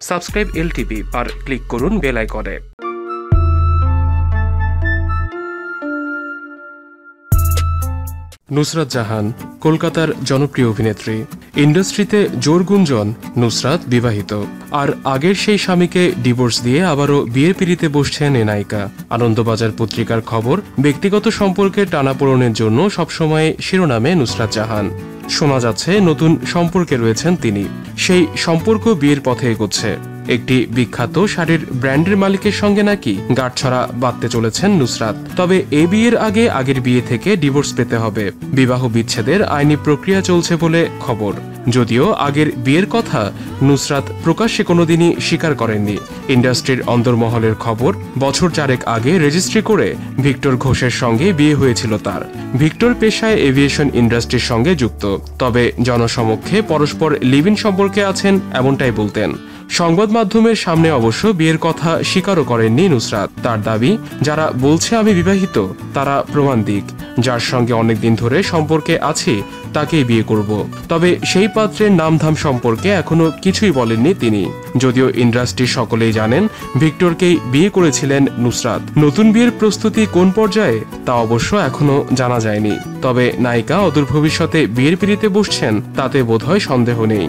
Subscribe LTV আর click করুন bell আইকনে। নুসরাত জাহান কলকাতার জনপ্রিয় অভিনেত্রী ইন্ডাস্ট্রিতে জোর গুঞ্জন নুসরাত বিবাহিত। আর আগের সেই স্বামীকে ডিভোর্স দিয়ে আবারও বিয়ের পিড়িতে বসছেন এ নায়িকা। আনন্দবাজার পত্রিকার খবর, ব্যক্তিগত সম্পর্কের টানাপোড়নের জন্য সবসময় শিরোনামে নুসরাত জাহান। শোনা যাচ্ছে নতুন সম্পর্কে রয়েছেন তিনি। সেই সম্পর্ক বিয়ের পথে এগোচ্ছে। একটি বিখ্যাত শাড়ির ব্র্যান্ডের মালিকের সঙ্গে নাকি গাঁটছড়া বাঁধতে চলেছেন নুসরাত। তবে এ বিয়ের আগে আগের বিয়ে থেকে ডিভোর্স পেতে হবে। বিবাহ বিচ্ছেদের আইনি প্রক্রিয়া চলছে বলে খবর। যদিও আগের বিয়ের কথা নুসরাত প্রকাশ্যে কোনোদিনই স্বীকার করেননি। ইন্ডাস্ট্রির অন্দরমহলের খবর, বছর চারেক আগে রেজিস্ট্রি করে ভিক্টর ঘোষের সঙ্গে বিয়ে হয়েছিল তার। ভিক্টর পেশায় এভিয়েশন ইন্ডাস্ট্রির সঙ্গে যুক্ত। তবে জনসমক্ষে পরস্পর লিভিন সম্পর্কে আছেন এমনটাই বলতেন। সংবাদ মাধ্যমের সামনে অবশ্য বিয়ের কথা স্বীকারও করেননি নুসরাত। তার দাবি, যারা বলছে আমি বিবাহিত, তারা প্রমাণ দিক। যার সঙ্গে অনেকদিন ধরে সম্পর্কে আছে, তাকেই বিয়ে করব। তবে সেই পাত্রের নামধাম সম্পর্কে এখনও কিছুই বলেননি তিনি। যদিও ইন্ডাস্ট্রির সকলেই জানেন, ভিক্টরকেই বিয়ে করেছিলেন নুসরাত। নতুন বিয়ের প্রস্তুতি কোন পর্যায়ে, তা অবশ্য এখনও জানা যায়নি। তবে নায়িকা অদূর ভবিষ্যতে বিয়ের পিড়িতে বসছেন, তাতে বোধহয় সন্দেহ নেই।